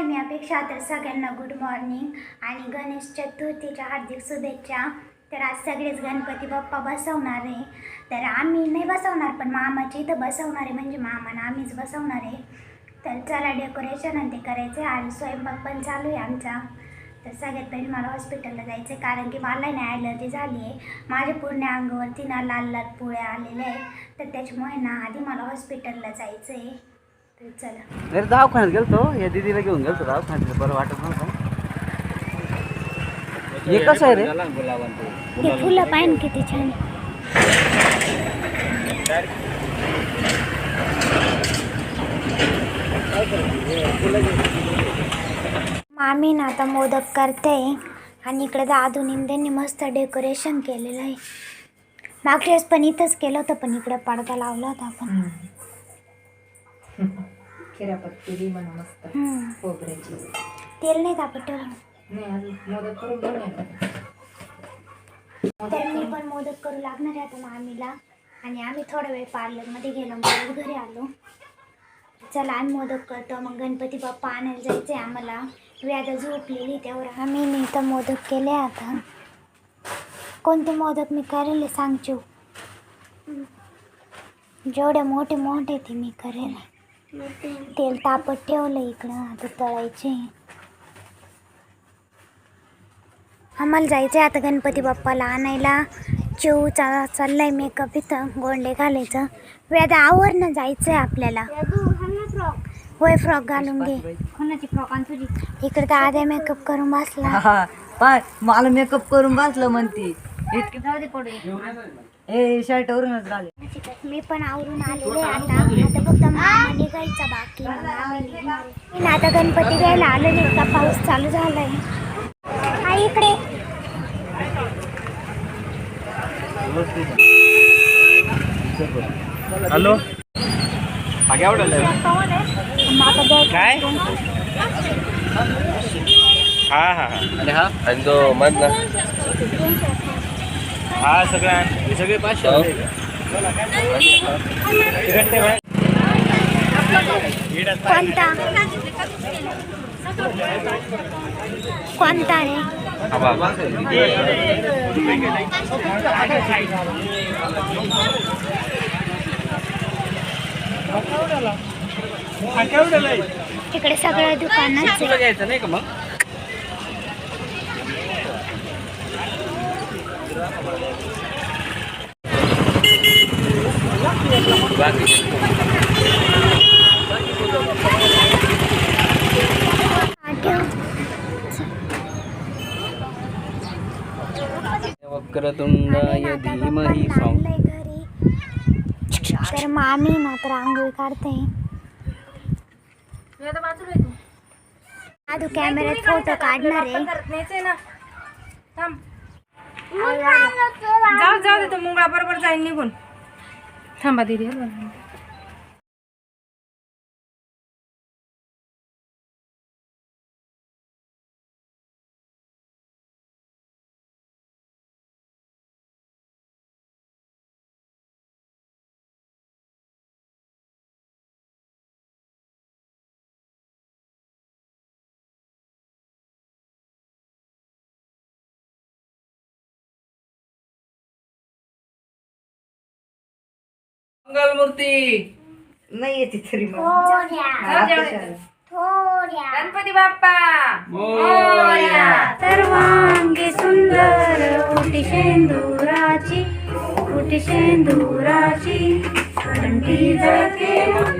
हाय मी अपेक्षा तर सगळ्यांना गुड मॉर्निंग आणि गणेश चतुर्थीच्या हार्दिक शुभेच्छा. तर आज सगळेच गणपती बाप्पा बसवणार आहे. तर आम्ही नाही बसवणार पण मामाची इथं बसवणार आहे. म्हणजे मामाना आम्हीच बसवणार आहे. तर चला डेकोरेशन आणि ते करायचं आहे आणि स्वयंपाक पण चालू आहे आमचा. तर सगळ्यात पहिले मला हॉस्पिटलला जायचं आहे कारण की मला ना ॲलर्जी झाली आहे माझ्या पूर्ण अंगावरती ना लाल लाल पुळ्या आलेल्या आहे तर त्याच्यामुळे ना आधी मला हॉस्पिटलला जायचं आहे अरे दवाखान्यात गेलतो. या दिदीला घेऊन गेलतो दवाखान्यात. बरं वाटत नव्हतं. हे कसं आहे रे? हे फुलं पाहिजे किती छान. मामी ना आता मोदक करते आणि इकडे दादूनी त्यांनी मस्त डेकोरेशन केलेलं आहे. मागच्या वेळेस पण इथंच केलं होतं पण इकडे पडदा लावला होता आपण. खिरापत्ती म्हणा मस्त हम्म. खोबऱ्याची. तेल नाही तापत ठेवलं? नाही अजून मोदक करून तर मी पण मोदक करू लागणार आहे आता मामीला. आणि आम्ही थोडा वेळ पार्लरमध्ये गेलो मग घरी आलो. चला आम्ही मोदक करतो. मग गणपती बाप्पा आणायला जायचं आहे आम्हाला व्याधा झोपलेली तेवढं. आम्ही मी तर मोदक केले आता. कोणते मोदक मी करेल सांगचू? जेवढे मोठे मोठे ते मी करेल. तेल तापत ठेवलं इकडं आता तळायचे. आम्हाला जायचं आहे आता गणपती बाप्पाला आणायला. चिवचा चाललाय मेकअप इथं गोंडे घालायचं. वेदा आवरणं जायचं आहे आपल्याला. होय फ्रॉक घालून घे. इकडे तर आद्या मेकअप करून बसला? हा, पाय मला मेकअप करून बसलं म्हणती. इतके जाऊ दे पडू ए शर्ट वरूनच झाले मी पण आवरून आलेले आता. आता फक्त मामा निघायचा बाकी. मी आता गणपती घ्यायला आलेले का पाऊस चालू झालाय. हा इकडे. हॅलो. काय? हा हा हा. आणि हा? आणि तो हा सगळ्या हे सगळे पाचशे वाले आहे का? तिकडे ते बाहेर. इकडे आता कोणता कोणता रे हा बा. हा, केवढ्याला आहे? तिकडे सगळं दुकानच तुला आहे घ्यायचं नाही का मग वक्रतुंडाय धीमहि तर मामी ना तर आंघोळ काढते आधू कॅमेऱ्यात फोटो काढणार आहे. ना. थांब. जाऊ जाऊ दे तो मुंगळा बरोबर जाईल निघून. थांबा दिदी मंगलमूर्ती. नाही येते तरी गणपती बाप्पा. सर्वांगी सुंदर कोटी शेंदुराची कोटी शेंदुराची. कंठी मंगोत्री